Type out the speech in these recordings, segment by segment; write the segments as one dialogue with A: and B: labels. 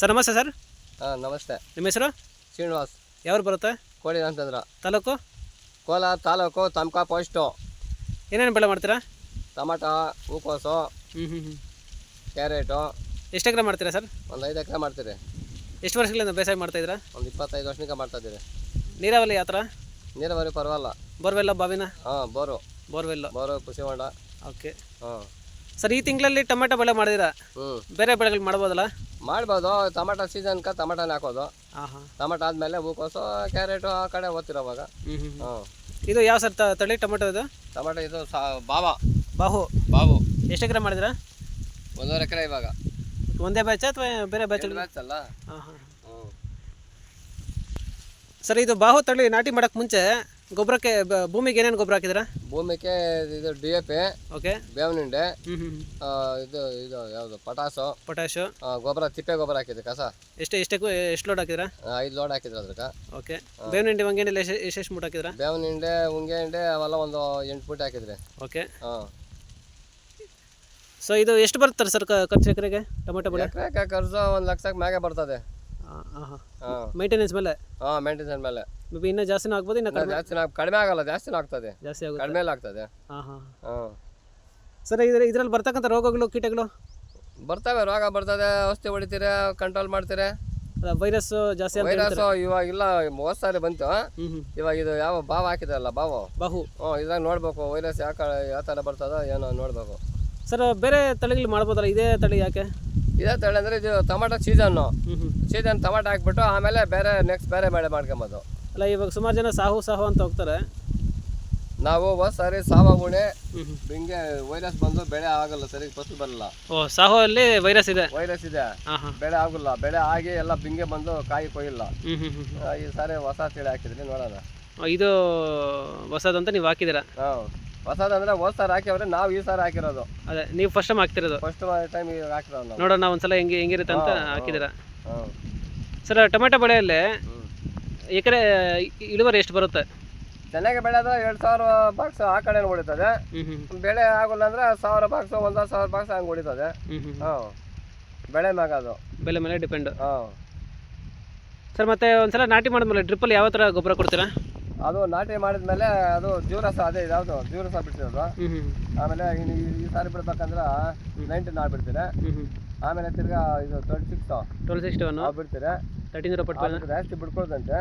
A: Sir ನಮಸ್ತೆ sir.
B: ಹಾಂ ನಮಸ್ತೆ.
A: ನಿಮ್ಮ ಹೆಸರು?
B: ಶ್ರೀನಿವಾಸ್.
A: ಯಾವ್ರು ಬರುತ್ತೆ?
B: ಕೋಳಿ ಅಂತಂದ್ರ.
A: ತಾಲೂಕು?
B: ಕೋಲಾರ ತಾಲೂಕು ತಮಕಾ ಪೋಸ್ಟು.
A: ಏನೇನು ಬೆಳೆ ಮಾಡ್ತೀರಾ?
B: ಟಮಾಟ ಹೂಕೋಸು
A: ಹ್ಞೂ ಹ್ಞೂ ಹ್ಞೂ
B: ಕ್ಯಾರೆಟು.
A: ಎಷ್ಟು ಎಕರೆ ಮಾಡ್ತೀರಾ ಸರ್?
B: ಒಂದು ಐದು ಎಕರೆ ಮಾಡ್ತೀರಿ.
A: ಎಷ್ಟು ವರ್ಷಗಳಿಂದ ಬೇಸಾಯ ಮಾಡ್ತಾಯಿದ್ದೀರಾ
B: ಒಂದು ಇಪ್ಪತ್ತೈದು ವರ್ಷನಿಕ ಮಾಡ್ತಾ ಇದ್ದೀರಿ.
A: ನೀರಾವರಿ ಯಾವ ಥರ?
B: ನೀರಾವರಿ ಪರವಾಗಿಲ್ಲ.
A: ಬೋರ್ವೆಲ್ಲ ಬಾವಿನ?
B: ಹಾಂ ಬೋರು.
A: ಬೋರ್ವೆಲ್ಲ.
B: ಬೋರು ಕೃಷಿ ಹೊಂಡ
A: ಓಕೆ.
B: ಹಾಂ.
A: ಸರ್ ಈ ತಿಂಗಳಲ್ಲಿ ಟೊಮೆಟೊ ಬೆಳೆ ಮಾಡಿದಿರಾ
B: ಹ್ಞೂ
A: ಬೇರೆ ಬೆಳೆಗಳು ಮಾಡ್ಬೋದಲ್ಲ?
B: ಮಾಡ್ಬೋದು. ಸೀಸನ್ ಸೀಸನ್ಕ ಟೊಮೆಟೊ ಹಾಕೋದು.
A: ಹಾಂ ಹಾಂ
B: ಟಮಾಟ ಆದಮೇಲೆ ಹೂಕೋಸು ಕ್ಯಾರೆಟು ಆ ಕಡೆ ಓದ್ತಿರೋವಾಗ
A: ಹ್ಞೂ ಹ್ಞೂ
B: ಹಾಂ
A: ಇದು ಯಾವ ಸರ್ ತ- ತಳಿ ಟೊಮೆಟೊ ಇದು?
B: ಟೊಮೆಟೊ ಇದು ಸಾ ಬಾವ.
A: ಬಾಹು
B: ಬಾವು.
A: ಎಷ್ಟು ಎಕರೆ ಮಾಡಿದಿರಾ
B: ಒಂದೂವರೆ ಎಕರೆ ಇವಾಗ.
A: ಒಂದೇ ಬ್ಯಾಚ್ ಅಥವಾ ಬೇರೆ ಬ್ಯಾಚ್
B: ಬ್ಯಾಚ್ ಅಲ್ಲ.
A: ಹಾಂ ಹಾಂ
B: ಹ್ಞೂ
A: ಸರ್ ಇದು ಬಾಹು ತಳಿ ನಾಟಿ ಮಾಡೋಕ್ಕೆ ಮುಂಚೆ ಗೊಬ್ಬರಕ್ಕೆ ಭೂಮಿಗೆ ಏನೇನು ಗೊಬ್ಬರ ಹಾಕಿದ್ದೀರಾ?
B: ಭೂಮಿಗೆ ಇದು ಡಿ ಎ ಪಿ
A: ಓಕೆ.
B: ಬೇವಿನಿಂಡೆ ಆ, ಇದು ಇದು ಯಾವುದು ಪಟಾಸು
A: ಪೊಟ್ಯಾಶು
B: ಆ, ಗೊಬ್ಬರ ತಿಪ್ಪೆ ಗೊಬ್ಬರ ಹಾಕಿದ್ದೆ ಕಸ?
A: ಎಷ್ಟು ಎಷ್ಟು ಎಷ್ಟು ಲೋಡ್
B: ಹಾಕಿದ್ರಾ ಐದು ಲೋಡ್ ಹಾಕಿದ್ರು ಅದ್ರಕ್ಕೆ
A: ಓಕೆ. ಬೇವಿನ ಹಿಂಡಿ ಎಷ್ಟು ಎಷ್ಟು ಮೂಟ ಹಾಕಿದ್ರಾ
B: ಬೇವಿನ ಹಿಂಡೆ ಉಂಗೆ ಹಿಂಡೆ ಅವೆಲ್ಲ ಒಂದು ಎಂಟು ಫುಟ್ ಹಾಕಿದ್ರಿ.
A: ಓಕೆ.
B: ಹಾಂ
A: ಸೊ ಇದು ಎಷ್ಟು ಬರ್ತಾರೆ ಸರ್ ಖರ್ಚು ಎಕರೆಗೆ ಟೊಮೆಟೊ ಬೆಳೆ?
B: ಎಕರೆಗೆ ಖರ್ಚು ಒಂದು ಲಕ್ಷಕ್ಕೆ ಮ್ಯಾಗೆ ಬರ್ತದೆ.
A: ಮೇಂಟೆನೆನ್ಸ್ ಮೇಲೆ?
B: ಹಾಂ ಮೇಂಟೆನೆನ್ಸ್ ಮೇಲೆ.
A: ಮೇಬಿ ಇನ್ನೂ ಜಾಸ್ತಿನೂ ಆಗ್ಬೋದು ಇನ್ನೂ ಕಡಿಮೆ?
B: ಜಾಸ್ತಿ ಕಡಿಮೆ ಆಗಲ್ಲ ಜಾಸ್ತಿ ಆಗ್ತದೆ.
A: ಜಾಸ್ತಿ ಆಗುತ್ತೆ.
B: ಕಡಿಮೆ ಆಗ್ತದೆ.
A: ಹಾಂ ಹಾಂ.
B: ಹಾಂ
A: ಸರ್ ಇದ್ರ ಇದರಲ್ಲಿ ಬರ್ತಕ್ಕಂಥ ರೋಗಗಳು ಕೀಟಗಳು?
B: ಬರ್ತವೆ ರೋಗ ಬರ್ತದೆ ಔಷಧಿ ಹೊಡಿತೀರ ಕಂಟ್ರೋಲ್ ಮಾಡ್ತೀರಿ?
A: ವೈರಸ್ ಜಾಸ್ತಿ
B: ವೈರಸ್ ಇವಾಗ ಇಲ್ಲ ಹೋದ್ ಸಾರಿ ಬಂತು. ಇವಾಗ ಇದು ಯಾವ ಬಾವು ಹಾಕಿದ್ರಲ್ಲ ಬಾವು?
A: ಬಾಹು.
B: ಹ್ಞೂ ಇದ್ರಾಗ ನೋಡ್ಬೇಕು ವೈರಸ್ ಯಾಕೆ ಯಾವ ಥರ ಬರ್ತದೋ ಏನೋ ನೋಡ್ಬೇಕು.
A: ಸರ್ ಬೇರೆ ತಳಿಗಳು ಮಾಡ್ಬೋದಲ್ಲ ಇದೇ ತಳಿ ಯಾಕೆ?
B: ಇದೇ ತಳಿ ಅಂದರೆ ಇದು ಟೊಮಾಟೊ ಸೀಸನ್ನು. ಸೀಸನ್ ಟೊಮಾಟೊ ಹಾಕ್ಬಿಟ್ಟು ಆಮೇಲೆ ಬೇರೆ ನೆಕ್ಸ್ಟ್ ಬೇರೆ ಬೆಳೆ ಮಾಡ್ಕೊಂಬೋದು.
A: ಅಲ್ಲ ಇವಾಗ ಸುಮಾರು ಜನ ಸಾಹು ಸಾಹು ಅಂತ ಹೋಗ್ತಾರೆ.
B: ನಾವು ಸರಿ ಸಾರಿ ಸಾವ ಉಣೆ ಹಿಂಗೆ ವೈರಸ್ ಬಂದು ಬೆಳೆ ಆಗಲ್ಲ ಸರಿ ಫಸಲು ಬರಲ್ಲ.
A: ಓ ಸಾಹು ಅಲ್ಲಿ ವೈರಸ್ ಇದೆ.
B: ವೈರಸ್ ಇದೆ. ಬೆಳೆ ಆಗಲ್ಲ. ಬೆಳೆ ಆಗಿ ಎಲ್ಲ ಬಿಂಗೆ ಬಂದು ಕಾಯಿ ಕೊಯ್ಯಿಲ್ಲ. ಈ ಸಾರಿ ಹೊಸ ತಿಳಿ ಹಾಕಿದ್ರಿ ನೋಡೋಣ.
A: ಇದು ಹೊಸದಂತ ನೀವು ಹಾಕಿದಿರ
B: ಹಾಂ ಹೊಸದಂದ್ರೆ ಹೋದ್ ಸಾರಿ ಹಾಕಿವ್ರೆ ನಾವು ಈ ಸಾರಿ ಹಾಕಿರೋದು.
A: ಅದೇ ನೀವು ಫಸ್ಟ್ ಟೈಮ್ ಹಾಕ್ತಿರೋದು.
B: ಫಸ್ಟ್ ಟೈಮ್ ಹಾಕಿರೋ ಹಾಕಿರೋದು
A: ನೋಡೋಣ ಒಂದ್ಸಲ ಹೆಂಗೆ ಹೆಂಗಿರುತ್ತೆ ಅಂತ ಹಾಕಿದ್ದೀರಾ?
B: ಹಾಂ
A: ಸರ್ ಟೊಮೆಟೊ ಬೆಳೆಯಲ್ಲಿ ಎಕರೆ ಇಳುವರಿ ಎಷ್ಟು ಬರುತ್ತೆ?
B: ಚೆನ್ನಾಗಿ ಬೆಳೆದ್ರೆ ಎರಡು ಸಾವಿರ ಬಾಕ್ಸ್ ಆ ಕಡೆ ಹೊಡಿತದೆ.
A: ಹ್ಞೂ ಹ್ಞೂ
B: ಬೆಳೆ ಆಗಲ್ಲ ಅಂದ್ರೆ ಸಾವಿರ ಬಾಕ್ಸ್ ಒಂದೂವರೆ ಸಾವಿರ ಬಾಕ್ಸ್ ಹಂಗೆ ಹೊಡಿತದೆ.
A: ಹ್ಞೂ ಹ್ಞೂ
B: ಹಾಂ ಬೆಳೆ ಮ್ಯಾಗ ಅದು.
A: ಬೆಲೆ ಮೇಲೆ ಡಿಪೆಂಡ್.
B: ಹಾಂ
A: ಸರ್ ಮತ್ತೆ ಒಂದ್ಸಲ ನಾಟಿ ಮಾಡಿದ್ಮೇಲೆ ಡ್ರಿಪ್ಪಲ್ಲಿ ಯಾವ ಥರ ಗೊಬ್ಬರ ಕೊಡ್ತೀರಾ?
B: ಅದು ನಾಟಿ ಮಾಡಿದ್ಮೇಲೆ ಅದು ಜೀವರಸ ಅದೇ ಯಾವುದು ಜೀವರಸ ಬಿಡ್ತಿರೋದು. ಆಮೇಲೆ ಈ- ಸಾರಿ ಬಿಡ್ಬೇಕಂದ್ರೆ ನೈನ್ಟೀನ್ ನಾಳೆ ಬಿಡ್ತೀರಾ
A: ಹ್ಞೂ ಹ್ಞೂ
B: ಆಮೇಲೆ ತಿರ್ಗಾ ಇದು twelve six
A: twelve sixty one
B: ನಾವು ಬಿಡ್ತೀರಿ
A: ತರ್ಟೀನ್ ಜೀರೋ ಪಟ್
B: ಅದು ಜಾಸ್ತಿ ಬಿಡ್ಕೊಳ್ದಂತೆ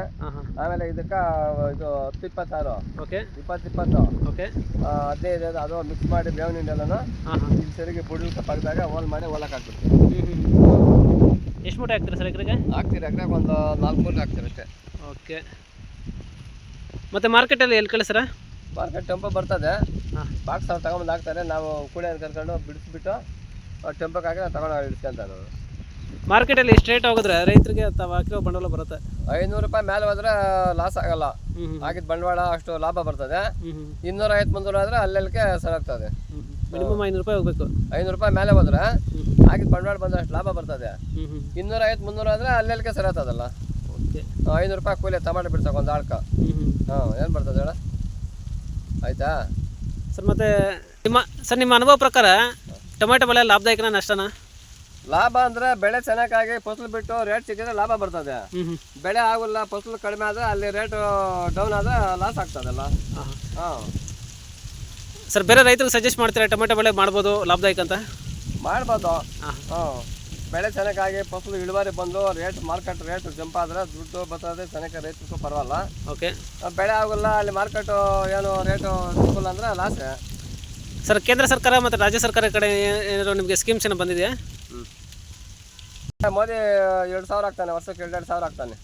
B: ಆಮೇಲೆ ಇದಕ್ಕೆ ಇದು ಹತ್ತು ಇಪ್ಪತ್ತಾರು.
A: ಓಕೆ
B: ಇಪ್ಪತ್ತು ಇಪ್ಪತ್ತು
A: ಓಕೆ
B: ಅದೇ ಇದೆ ಅದು- ಮಿಕ್ಸ್ ಮಾಡಿ ಬೇವಿನ ಹಿಂಡೆಲ್ಲನು ಇಲ್ಲಿ ಸರಿಗೆ ಬುಡಕ್ಕೆ ಪಡೆದಾಗ ಹೋಲ್ ಮಾಡಿ ಹೊಲಕ್ಕೆ ಹಾಕ್ಬಿಡ್ತೀವಿ.
A: ಎಷ್ಟು ಮೂಟೆ ಹಾಕ್ತೀರಾ ಸರ್ ಎಕರೆಗೆ?
B: ಹಾಕ್ತೀರಿ ಎಕರೆಗೆ ಒಂದು ನಾಲ್ಕು ಮೂರು ಹಾಕ್ತೀರಿ ಅಷ್ಟೇ.
A: ಓಕೆ ಮತ್ತು ಮಾರ್ಕೆಟಲ್ಲಿ ಎಲ್ಲಿ ಕಳಿಸ್ರ
B: ಮಾರ್ಕೆಟ್ ಟೆಂಪೋ ಬರ್ತದೆ.
A: ಹಾಂ.
B: ಬಾಕ್ಸ್ ಅವ್ರು ತಗೊಂಬಂದು ಹಾಕ್ತಾರೆ. ನಾವು ಕೂಡ ಕರ್ಕೊಂಡು ಬಿಡಿಸ್ಬಿಟ್ಟು ಟೆಂಪೋಗೆ ಹಾಕಿ ತಗೊಂಡು ಇಳಿಸ್ಕೊಂತ ನಾವು
A: ಮಾರ್ಕೆಟಲ್ಲಿ ರೇಟ್ ಹೋಗಿದ್ರೆ ರೈತರಿಗೆ ಹಾಕಿರೋ ಬಂಡವಾಳ ಬರುತ್ತೆ?
B: ಐನೂರು ರೂಪಾಯಿ ಮೇಲೆ ಹೋದ್ರೆ ಲಾಸ್ ಆಗಲ್ಲ. ಹಾಕಿದ ಬಂಡವಾಳ ಅಷ್ಟು ಲಾಭ ಬರ್ತದೆ. ಇನ್ನೂರ ಐವತ್ತು ಮುನ್ನೂರು ಆದರೆ ಅಲ್ಲೆಲ್ಲಕ್ಕೆ ಸರಾಗ್ತದೆ
A: ಮಿನಿಮಮ್ ಐನೂರು ರೂಪಾಯಿ ಹೋಗ್ಬೇಕು.
B: ಐನೂರು ರೂಪಾಯಿ ಮೇಲೆ ಹೋದ್ರೆ ಹಾಕಿದ ಬಂಡವಾಳ ಬಂದ್ರೆ ಅಷ್ಟು ಲಾಭ ಬರ್ತದೆ. ಇನ್ನೂರ ಐವತ್ತು ಮುನ್ನೂರು ಆದರೆ ಅಲ್ಲೆಲ್ಲಕ್ಕೆ ಸರಾಗ್ತದಲ್ಲ
A: ಓಕೆ.
B: ಐನೂರು ರೂಪಾಯಿ ಕೂಲಿ ಟಮಾಟೊ ಬಿಡ್ಸಕ್ಕೆ ಒಂದು ಆಳ್ಕ. ಹಾಂ ಏನು ಬರ್ತದೆ ಹೇಳ? ಆಯ್ತಾ?
A: ಸರ್ ಮತ್ತೆ ನಿಮ್ಮ ಸರ್ ನಿಮ್ಮ ಅನುಭವ ಪ್ರಕಾರ ಟೊಮೆಟೊ ಬೆಳೆ ಲಾಭದಾಯಕನ ನಷ್ಟನಾ?
B: ಲಾಭ ಅಂದ್ರೆ ಬೆಳೆ ಚೆನ್ನಾಗಿ ಫಸಲು ಬಿಟ್ಟು ರೇಟ್ ಸಿಕ್ಕಿದ್ರೆ ಲಾಭ ಬರ್ತದೆ. ಬೆಳೆ ಆಗೋಲ್ಲ ಫಸಲು ಕಡಿಮೆ ಆದ್ರೆ ಅಲ್ಲಿ ರೇಟ್ ಡೌನ್ ಆದ್ರೆ ಲಾಸ್ ಆಗ್ತದಲ್ಲ.
A: ಸರ್ ಬೇರೆ ರೈತರಿಗೆ ಸಜೆಸ್ಟ್ ಮಾಡ್ತೀರಾ ಟೊಮೆಟೊ ಬೆಳೆ ಮಾಡ್ಬೋದು ಲಾಭದಾಯಕ ಅಂತ?
B: ಮಾಡ್ಬೋದು. ಬೆಳೆ ಚೆನ್ನಾಗಿ ಫಸಲು ಇಳುವರಿ ಬಂದು ರೇಟ್ ಮಾರ್ಕೆಟ್ ರೇಟ್ ಜಂಪ್ ಆದ್ರೆ ದುಡ್ಡು ಬರ್ತದೆ ಚೆನ್ನಾಗಿ ರೈತರಿಗೂ ಪರವಾಗಿಲ್ಲ.
A: ಓಕೆ
B: ಬೆಳೆ ಆಗೋಲ್ಲ ಅಲ್ಲಿ ಮಾರ್ಕೆಟು ಏನು ರೇಟು ಸಿಕ್ಕಲ್ಲ ಅಂದ್ರೆ ಲಾಸ್
A: ಸರ್ ಕೇಂದ್ರ ಸರ್ಕಾರ ಮತ್ತು ರಾಜ್ಯ ಸರ್ಕಾರ ಕಡೆ ಏನಾದ್ರು ನಿಮಗೆ ಸ್ಕೀಮ್ಸ್ ಏನೋ ಬಂದಿದೆಯಾ?
B: ಮೋದಿ ಎರಡು ಸಾವಿರ ಆಗ್ತಾನೆ ವರ್ಷಕ್ಕೆ ಎರಡೆರಡು ಸಾವಿರ ಆಗ್ತಾನೆ.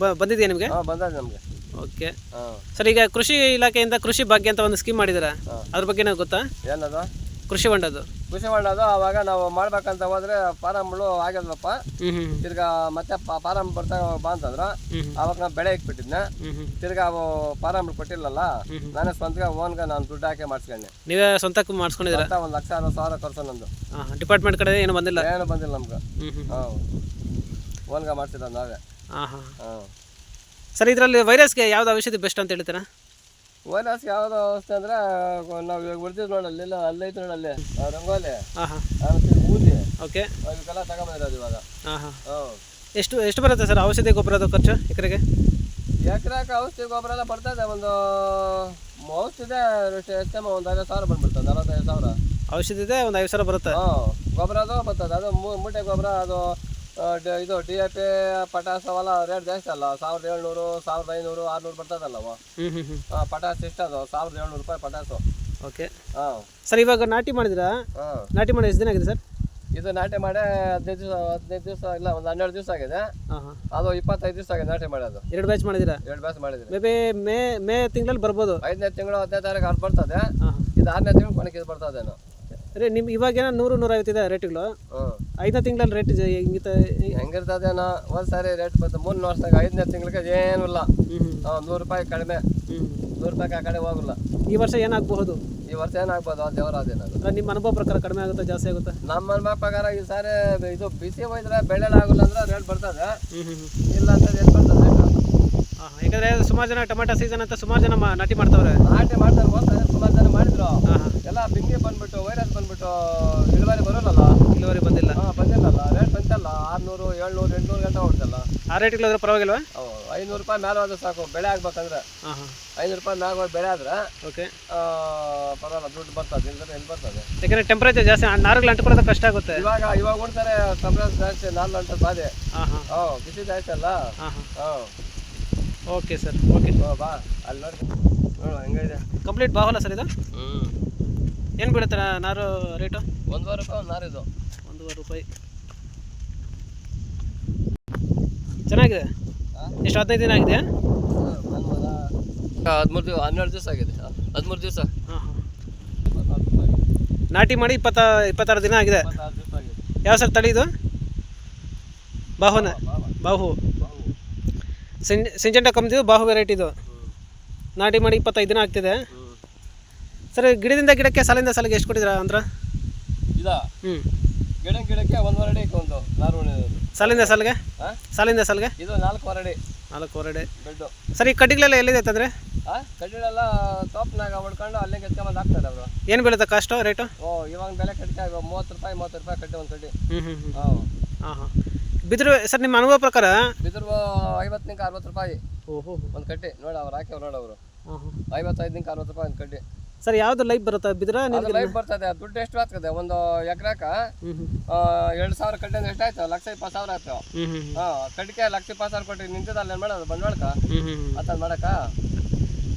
A: ಬ ಬಂದಿದೆಯಾ ನಿಮಗೆ?
B: ಹಾಂ ಬಂದದೆ ನಮಗೆ.
A: ಓಕೆ.
B: ಹಾಂ.
A: ಸರ್ ಈಗ ಕೃಷಿ ಇಲಾಖೆಯಿಂದ ಕೃಷಿ ಭಾಗ್ಯ ಅಂತ ಒಂದು ಸ್ಕೀಮ್ ಮಾಡಿದ್ದೀರಾ. ಅದ್ರ ಬಗ್ಗೆ ಗೊತ್ತಾ?
B: ಏನದು?
A: ಕೃಷಿ ಹೊಂಡದ್ದು.
B: ಕೃಷಿ ಮಾಡೋದು ಅವಾಗ ನಾವು ಮಾಡ್ಬೇಕಂತ ಹೋದ್ರೆ ಫಾರಮ್ಗಳು ಆಗಿದ್ವಪ್ಪ ತಿರ್ಗಾ ಮತ್ತೆ ಫಾರಮ್ ಬರ್ತಾ ಬಾ ಅಂತಂದ್ರ ಅವಾಗ ನಾವು ಬೆಳೆ ಇಕ್ಬಿಟ್ಟಿದ್ನ ತಿರ್ಗಾ ಅವು ಫಾರಮ್ ಕೊಟ್ಟಿಲ್ಲಲ್ಲ. ನಾನೇ ಸ್ವಂತ ಓನ್ಗ ನಾನು ದುಡ್ಡು ಹಾಕಿ ಮಾಡಿಸ್ಕೊಂಡೆ.
A: ನೀವೇ ಸ್ವಂತಕ್ಕೆ
B: ಮಾಡಿಸ್ಕೊಂಡಿದ್ರೆ ಒಂದು ಲಕ್ಷ ಅರವತ್ತು ಸಾವಿರ ಖರ್ಚು ನಂದು.
A: ಡಿಪಾರ್ಟ್ಮೆಂಟ್ ಕಡೆ ಏನು ಬಂದಿಲ್ಲ?
B: ಏನು ಬಂದಿಲ್ಲ ನಮ್ಗೆ. ಓನ್ಗೆ ಮಾಡ್ತಿದ್ದ ನಾವೇ.
A: ಸರ್ ಇದರಲ್ಲಿ ವೈರಸ್ಗೆ ಯಾವ್ದು ಔಷಧಿ ಬೆಸ್ಟ್ ಅಂತ ಹೇಳ್ತೀರಾ?
B: ವೈರಸ್ ಯಾವ್ದು ಅವಸ್ಥೆ ಅಂದ್ರೆ ನಾವು ಇವಾಗ ಬಿಡ್ತೀವಿ ಅಲ್ಲೆಲ್ಲ ಅಲ್ಲೈತೆ ನೋಡಲ್ಲಿ ಆ ರಂಗೋಲಿ.
A: ಹಾಂ ಹಾಂ
B: ಆಮೇಲೆ ಊದಿ.
A: ಓಕೆ
B: ಇವಕ್ಕೆಲ್ಲ ತಗೊಂಬಂದಿರೋದು ಇವಾಗ.
A: ಹಾಂ ಹಾಂ ಎಷ್ಟು ಎಷ್ಟು ಬರುತ್ತೆ ಸರ್ ಔಷಧಿ ಗೊಬ್ಬರದ ಖರ್ಚು ಎಕರೆಗೆ?
B: ಎಕರೆಗೆ ಔಷಧಿ ಗೊಬ್ಬರ ಎಲ್ಲ ಬರ್ತದೆ ಒಂದು ಔಷಧಿದೆ ಎಷ್ಟೇ ಒಂದು ಐವತ್ತು ಸಾವಿರ ಬಂದ್ಬಿಡ್ತದೆ ನಲವತ್ತೈದು ಸಾವಿರ.
A: ಔಷಧಿ ಇದೆ ಒಂದು ಐದು ಸಾವಿರ ಬರುತ್ತೆ?
B: ಹಾಂ ಗೊಬ್ಬರ ಅದು ಬರ್ತದೆ ಅದು ಮೂ- ಮೂಟೆ ಗೊಬ್ಬರ ಅದು ಇದು ಡಿ ಎ ಪಿ ಪಟಾಸ್ ಅವೆಲ್ಲ ರೇಟ್ ಜಾಸ್ತಿ ಅಲ್ಲ. ಸಾವಿರದ ಏಳ್ನೂರು ಸಾವಿರದ ಐನೂರು ಆರ್ನೂರು ಬರ್ತದಲ್ಲವ? ಅದು ಪಟಾಸ್ ಎಷ್ಟದು ಸಾವಿರದ ಏಳ್ನೂರು ರೂಪಾಯಿ ಪಟಾಸು.
A: ಓಕೆ.
B: ಹಾಂ.
A: ಸರ್ ಇವಾಗ ನಾಟಿ ಮಾಡಿದ್ರಾ
B: ಹಾಂ.
A: ನಾಟಿ ಮಾಡಿ ಎಷ್ಟು ದಿನ ಆಗಿದೆ ಸರ್?
B: ಇದು ನಾಟಿ ಮಾಡಿ ಹದಿನೈದು ದಿವಸ ಹದಿನೈದು ದಿವಸ ಇಲ್ಲ ಒಂದು ಹನ್ನೆರಡು ದಿವಸ ಆಗಿದೆ. ಅದು ಇಪ್ಪತ್ತೈದು ದಿವಸ ಆಗಿದೆ ನಾಟಿ ಮಾಡೋದು.
A: ಎರಡು ಬ್ಯಾಚ್ ಮಾಡಿದಿರಾ
B: ಎರಡು ಬ್ಯಾಚ್ ಮಾಡಿದ್ರಿ
A: ಮೇ ಬಿ ಮೇ ಮೇ ತಿಂಗಳಲ್ಲಿ ಬರ್ಬೋದು.
B: ಐದನೇ ತಿಂಗಳು ಹದಿನೈದು ತಾರೀಕು ಅದು ಬರ್ತದೆ. ಇದು ಆರನೇ ತಿಂಗಳು ಕೊನೆಗೆ ಇದು ಬರ್ತದೇನು
A: ಅದೇ. ಇವಾಗ ಏನೋ ನೂರು ನೂರೈವತ್ತಿದೆ ರೇಟ್ಗಳು?
B: ಹ್ಞೂ
A: ಐದನೇ ತಿಂಗಳಲ್ಲಿ ರೇಟ್ ಹೆಂಗಿರ್ತದೆ
B: ಹೆಂಗಿರ್ತದೇನೋ ಒಂದು ಸಾರಿ ರೇಟ್ ಬರ್ತದೆ ಮೂರು ವರ್ಷದಾಗ ಐದನೇ ತಿಂಗಳಿಗೆ ಏನು ಇಲ್ಲ. ನೂರು ರೂಪಾಯಿ ಕಡಿಮೆ. ನೂರು ರೂಪಾಯಿ ಆ ಕಡೆ ಹೋಗಲ್ಲ.
A: ಈ ವರ್ಷ ಏನಾಗಬಹುದು?
B: ಈ ವರ್ಷ ಏನಾಗ್ಬೋದು? ಅದು ದೇವರ ಅದೇನದು
A: ನಿಮ್ಮ ಅನುಭವ ಪ್ರಕಾರ ಕಡಿಮೆ ಆಗುತ್ತೆ ಜಾಸ್ತಿ ಆಗುತ್ತೆ?
B: ನಮ್ಮ ಅನುಭವ ಪ್ರಕಾರ ಈ ಸಾರಿ ಇದು ಬಿಸಿ ಹೋಯ್ದ್ರೆ ಬೆಳೆ ಆಗಲ್ಲ ಅಂದ್ರೆ ರೇಟ್ ಬರ್ತದೆ. ಇಲ್ಲ ಅಂತ ಏನು ಬರ್ತದೆ.
A: ಯಾಕಂದ್ರೆ ಸುಮಾರು ಜನ ಟೊಮೆಟೊ ಸೀಸನ್ ಅಂತ ಸುಮಾರು ಜನ ನಾಟಿ ಮಾಡ್ತಾವ್ರೆ.
B: ನಾಟಿ ಮಾಡ್ತಾರೆ ಹೋಗ್ತಾರೆ ಸುಮಾರು ಜನ ಮಾಡಿದ್ರು. ಎಲ್ಲ ಬಿಂಗಿ ಬಂದ್ಬಿಟ್ಟು ವೈರಸ್ ಬಂದ್ಬಿಟ್ಟು ಇಳುವರಿ ಬರೋಲ್ಲ
A: ಇಳುವರಿ ಬಂದಿಲ್ಲ
B: ಹಾಂ ಬಂದಿಲ್ಲಲ್ಲ ರೇಟ್ ಬಂತಲ್ಲ ಆರ್ನೂರು ಏಳ್ನೂರು ಎಂಟ್ನೂರು ಗಂಟೆ
A: ಆ ಹೋದ್ರೆ ಪರವಾಗಿಲ್ವಾ?
B: ಐನೂರು ರೂಪಾಯಿ ಮೇಲೆ ಹೋದ್ರೆ ಸಾಕು. ಬೆಳೆ ಆಗ್ಬೇಕಂದ್ರೆ.
A: ಹಾಂ ಹಾಂ.
B: ಐನೂರು ರೂಪಾಯಿ ಮ್ಯಾಗ ಹೋಗಿ ಬೆಳೆ ಆದ್ರೆ
A: ಓಕೆ.
B: ಪರವಾಗಿಲ್ಲ ದುಡ್ಡು ಬರ್ತದೆ ಇಲ್ಲದ್ರೆ ಎಲ್ಲಿ ಬರ್ತದೆ?
A: ಯಾಕಂದರೆ ಟೆಂಪರೇಚರ್ ಜಾಸ್ತಿ ನಾರುಗಳು ಅಂಟ್ಕೊಳ್ಳೋದು ಕಷ್ಟ ಆಗುತ್ತೆ.
B: ಇವಾಗ ಇವಾಗ ಉಣ್ತಾರೆ ಟೆಂಪರೇಚರ್ ಜಾಸ್ತಿ ನಾಲ್ಕು ಗಂಟೆ ಬಾಧೆ.
A: ಹಾಂ ಹಾಂ.
B: ಹಾಂ ಬಿಸಿ ಜಾಸ್ತಿ ಅಲ್ಲ?
A: ಹಾಂ ಹಾಂ. Okay sir. ಓಕೆ.
B: ಬಾ. ಅಲ್ಲಿ ನೋಡಿ. ನೋಡು ಹೆಂಗಿದೆ
A: ಕಂಪ್ಲೀಟ್ ಬಾವಲ್ಲ ಸರ್ ಇದು?
B: ಹ್ಞೂ
A: ಏನು ಬೀಳುತ್ತೆ ನಾ- ನಾರು ರೇಟು
B: ಒಂದುವರೆ ರೂಪಾಯಿ ಒಂದು ಇದು
A: ಒಂದೂವರೆ ರೂಪಾಯಿ. ಚೆನ್ನಾಗಿದೆ? ಎಷ್ಟು ಹದಿನೈದು ದಿನ ಆಗಿದೆ
B: ಹದಿಮೂರು ದಿವಸ ಹನ್ನೆರಡು ದಿವಸ ಆಗಿದೆ. ಹದಿಮೂರು ದಿವಸ.
A: ನಾಟಿ ಮಾಡಿ ಇಪ್ಪತ್ತ ಇಪ್ಪತ್ತಾರು ದಿನ ಆಗಿದೆ. ಯಾವ ಸರ್ ತಳಿ ಇದು? ಬಾಹುನ. ಬಾಹು ಬಾಹು. ಸಿಂಜೆಂಟ ಕಂಪ್ನಿದು ಬಾಹು ವೆರೈಟಿ ಇದು. ನಾಟಿ ಮಾಡಿ ಇಪ್ಪತ್ತೈದು ದಿನ ಆಗ್ತಿದೆ. ಸರ್ ಗಿಡದಿಂದ ಗಿಡಕ್ಕೆ ಸಾಲಿಂದ ಸಾಲಿಗೆ ಎಷ್ಟು ಕೊಟ್ಟಿದ್ದೀರಾ ಅಂದ್ರೆ?
B: ಇದಾ?
A: ಹ್ಞೂ
B: ಗಿಡ ಗಿಡಕ್ಕೆ ಒಂದು ಉಳಿಯೋದು
A: ಸಾಲಿಂದ ಸಾಲಿಗೆ?
B: ಹಾಂ
A: ಸಾಲಿಂದ ಸಾಲಿಗೆ?
B: ಇದು ನಾಲ್ಕು ಹೊರಡಿ.
A: ನಾಲ್ಕು ಹೊರಡಿ.
B: ಬೆಡ್ಡು.
A: ಸರ್ ಈ ಕಡ್ಡಿಗಳೆಲ್ಲ ಎಲ್ಲಿದೆ ತಂದ್ರೆ
B: ಕಡ್ಡಿಗಳೆಲ್ಲ ಟಾಪ್ನಾಗ ತೋಪ್ನಾಗ ಹೊಡ್ಕೊಂಡು ಅಲ್ಲೇ ಕೆತ್ಕೊಂಬಂದು ಹಾಕ್ತಾರೆ ಅವರು.
A: ಏನು ಬೀಳುತ್ತೆ ಕಾಸ್ಟು ರೇಟು?
B: ಓ ಇವಾಗ ಬೆಲೆ ಕಡಿಕೆ ಇವಾಗ ಮೂವತ್ತು ರೂಪಾಯಿ ಮೂವತ್ತು ರೂಪಾಯಿ ಕಟ್ಟಿ ಒಂದು ಕಡ್ಡಿ.
A: ಹ್ಞೂ ಹ್ಞೂ
B: ಹಾಂ
A: ಹಾಂ ಬಿದ್ರು ಸರ್ ನಿಮ್ಮ ಅನುಭವ ಪ್ರಕಾರ?
B: ಬಿದಿರು ಐವತ್ತನಿಂದ ಅರವತ್ತು ರೂಪಾಯಿ.
A: ಓಹೋ
B: ಒಂದು ಕಡ್ಡಿ. ನೋಡಿ ಅವ್ರು ಹಾಕ್ಯವ್ರು ನೋಡಿ ಅವರು. ಐವತ್ತೈದನಿಂದ ಅರವತ್ತು ರೂಪಾಯಿ ಒಂದು ಕಡ್ಡಿ.
A: ಸರ್ ಯಾವ್ದು ಲೈಫ್ ಬರುತ್ತೆ? ಬಿದ್ರ
B: ಅದು ಲೈಫ್ ಬರ್ತದೆ ದುಡ್ಡು ಎಷ್ಟು ಆಗ್ತದೆ ಒಂದು ಎಕರೆಕ ಎರಡು ಸಾವಿರ ಕಟ್ಟಿ ಅಂದ್ರೆ ಎಷ್ಟಾಯ್ತು ಲಕ್ಷ ಇಪ್ಪತ್ತು ಸಾವಿರ ಆಯ್ತು. ಹಾಂ ಕಟ್ಟಿಗೆ ಲಕ್ಷ ಇಪ್ಪತ್ತು ಸಾವಿರ ಕೊಟ್ಟು ನಿಂತದ ಅಲ್ಲಿ ಮಾಡೋದು? ಬಂಡವಾಳಕ ಅಂತ ಮಾಡಕ್ಕ?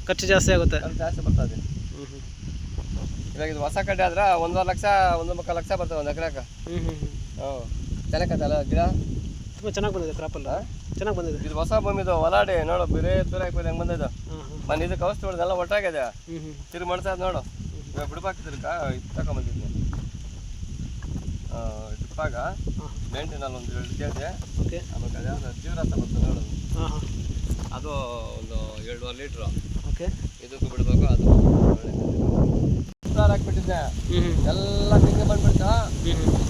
A: ಖರ್ಚು ಜಾಸ್ತಿ ಆಗುತ್ತೆ.
B: ಜಾಸ್ತಿ ಬರ್ತದೆ. ಇವಾಗ ಇದು ಹೊಸ ಕಡ್ಡಿ ಆದ್ರೆ ಒಂದೂವರೆ ಲಕ್ಷ ಒಂದು ಮುಕ್ಕಾಲು ಲಕ್ಷ ಬರ್ತದೆ ಒಂದು ಎಕರೆಕ.
A: ಹ್ಞೂ
B: ಚೆನ್ನಾಗತ್ತಲ್ಲ ಗಿಡ?
A: ತುಂಬ ಚೆನ್ನಾಗಿ ಬಂದಿದೆ ಕ್ರಾಪಲ್ಲ ಚೆನ್ನಾಗಿ ಬಂದಿದೆ.
B: ಇದು ಹೊಸ ಭೂಮಿದು ಹೊಲಾಡಿ ನೋಡು ಬೇರೆ ತೂರ ಹಾಕಿ ಹೆಂಗೆ ಬಂದಿದ್ದು?
A: ಹಾಂ
B: ಮನೆ ಇದಕ್ಕೆ ಔಷಧಿ ಹೊಡೆದೆಲ್ಲ ಒಟ್ಟಾಗಿದೆ. ತಿರು ಮಾಡ್ಸೋದು ನೋಡು. ಇವಾಗ ಬಿಡ್ಬಾಕಿದ್ರಕ್ಕ ಇದು ತಗೊಂಬಂದಿದ್ದೆ ಡಿಪ್ಪಾಗ
A: ಹಾಂ
B: ಮೇಂಟೈನಲ್ಲಿ ಒಂದು ಎರಡು ಕೆ ಜಿ
A: ಓಕೆ.
B: ಆಮೇಲೆ ಅದು ಯಾವ್ದು ಜೀವರಸ ಬರ್ತದೆ ನೋಡು. ಅದು ಒಂದು ಎರಡೂವರೆ ಲೀಟ್ರು.
A: ಓಕೆ.
B: ಇದಕ್ಕೂ ಬಿಡಬೇಕು ಅದು ಹಾಕ್ಬಿಟ್ಟಿದ್ದೆ. ಎಲ್ಲ ಬಿಂಗೆ ಬಂದ್ಬಿಡ್ತು.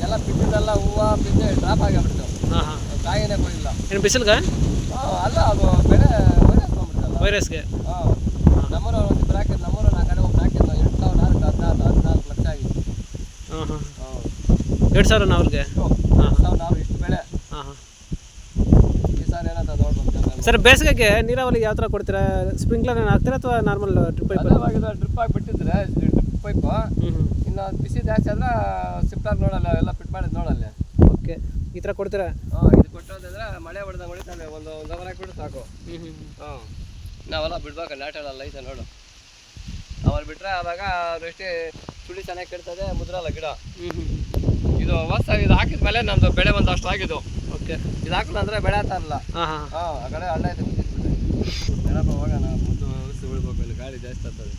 B: ಎಲ್ಲ ಬಿದ್ದಿದ್ದೆಲ್ಲ ಹೂವು ಬಿದ್ದೆ ಡ್ರಾಪ್ ಆಗಿಬಿಡ್ತು.
A: ಹಾಂ ಹಾಂ.
B: ಕಾಯಿನೇ ಕೊಡಿಲ್ಲ
A: ಏನು ಬಿಸಿಲ್ಗೆ
B: ಅಲ್ಲ ಅದು ಬೇರೆ ವೈರಸ್ ಬಂದ್ಬಿಡ್ತಲ್ಲ
A: ವೈರಸ್ಗೆ
B: ಹಾಂ ನಂಬರ್ ಒಂದು ಇಬ್ಬರು ಹಾಕಿದ್ದು ನಮ್ಮೂರು ನಾ ಕಡೆ ಹೋಗಿ ಹಾಕಿದ್ದು ಎಂಟು ಸಾವಿರ ನಾಲ್ಕು ಹದಿನಾರು ಹದಿನಾಲ್ಕು ಲಕ್ಷ ಆಗಿತ್ತು
A: ಹಾಂ ಹಾಂ ಎರಡು ಸಾವಿರ ಅವ್ರಿಗೆ? ಹಾಂ
B: ನಾವು ನಾವು ಇಷ್ಟು ಬೆಳೆ
A: ಹಾಂ ಹಾಂ.
B: ಈ ಸಾರಿ ನೋಡ್ಬೇಕು
A: ಸರ್ ಬೇಸಿಗೆಗೆ ನೀರಾವರಿ ಯಾವ ಥರ ಕೊಡ್ತೀರಾ? ಸ್ಪ್ರಿಂಕ್ಲರ್ ಏನು ಹಾಕ್ತೀರಾ ಅಥವಾ ನಾರ್ಮಲ್ ಡ್ರಿಪ್ ಪೈಪ್
B: ಡ್ರಿಪ್ ಆಗಿ ಬಿಟ್ಟಿದ್ರೆ ಡ್ರಿಪ್ ಪೈಪು ಇನ್ನು ಬಿಸಿ ಜಾಸ್ತಿ ಆದ್ರೆ ಸಿಪ್ಟಾರ್ ನೋಡಲ್ಲ ಎಲ್ಲ ಫಿಟ್ ಮಾಡಿದ್ ನೋಡಲ್ಲ.
A: ಓಕೆ ಈ ಥರ ಕೊಡ್ತೀರಾ?
B: ಹಾಂ ಇದು ಕೊಟ್ಟೋದಂದ್ರೆ ಮಳೆ ಹೊಡೆದಂಗೆ ಹೊಡಿತಾನೆ ಒಂದು ಒಂದು ಅವರ್ ಹಾಕ್ಬಿಟ್ಟು ಸಾಕು.
A: ಹ್ಞೂ ಹ್ಞೂ
B: ಹಾಂ. ನಾವೆಲ್ಲ ಬಿಡ್ಬೇಕು ನಾಟೆಲ್ಲ ಐತೆ ನೋಡು. ಅವ್ರು ಬಿಟ್ರೆ ಆವಾಗ ಎಷ್ಟೇ ಚುಳಿ ಚೆನ್ನಾಗಿ ಕೆಡ್ತದೆ ಮುದ್ರಲ್ಲ ಗಿಡ. ಇದು ಹೊಸ ಇದು ಹಾಕಿದ ಮೇಲೆ ನಮ್ದು ಬೆಳೆ ಒಂದು ಅಷ್ಟು ಆಗಿದ್ದು.
A: ಓಕೆ.
B: ಇದು ಹಾಕಿಲ್ಲ ಅಂದ್ರೆ ಬೆಳೆ ಆಗ್ತಾರಲ್ಲ
A: ಹಾಂ ಹಾಂ.
B: ಆ ಕಡೆ ಹಳ್ಳ ಐತೆ ಹೋಗೋಣ ಮುದ್ದು ಉಳಿಸ್ಬಿಡ್ಬೇಕು ಇಲ್ಲಿ ಗಾಳಿ ಜಾಸ್ತಿ ಆಗ್ತದೆ.